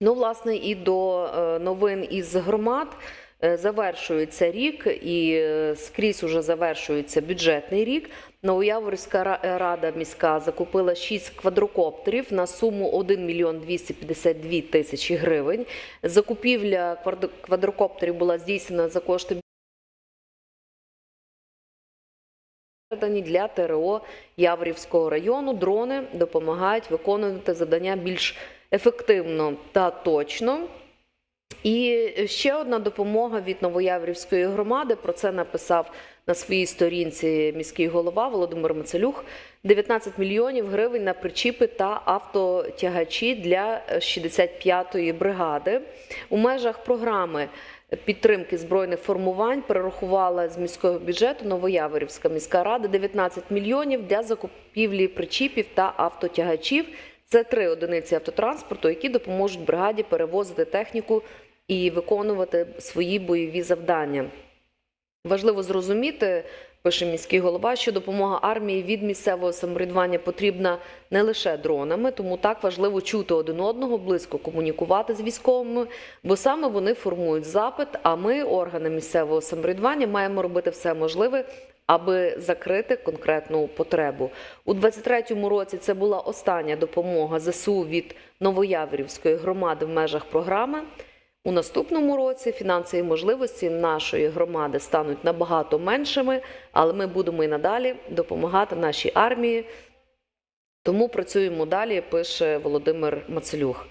Ну, власне, і до е, новин із громад Е, завершується рік, і е, скрізь уже завершується бюджетний рік. Новояворівська рада міська закупила 6 квадрокоптерів на суму 1 мільйон 252 тисячі гривень. Закупівля квадро- квадрокоптерів була здійснена за кошти для ТРО Яворівського району. Дрони допомагають виконувати завдання більш ефективно та точно. І ще одна допомога від Новояврівської громади. Про це написав на своїй сторінці міський голова Володимир Мацелюх. 19 мільйонів гривень на причіпи та автотягачі для 65-ї бригади. У межах програми підтримки збройних формувань перерахувала з міського бюджету Новояворівська міська рада 19 мільйонів для закупівлі причіпів та автотягачів. Це три одиниці автотранспорту, які допоможуть бригаді перевозити техніку і виконувати свої бойові завдання. Важливо зрозуміти, пише міський голова, що допомога армії від місцевого самоврядування потрібна не лише дронами, тому так важливо чути один одного, близько комунікувати з військовими, бо саме вони формують запит. А ми, органи місцевого самоврядування, маємо робити все можливе. Аби закрити конкретну потребу у 23-му році. Це була остання допомога ЗСУ від Новояворівської громади в межах програми. У наступному році фінансові можливості нашої громади стануть набагато меншими, але ми будемо і надалі допомагати нашій армії. Тому працюємо далі, пише Володимир Мацелюх.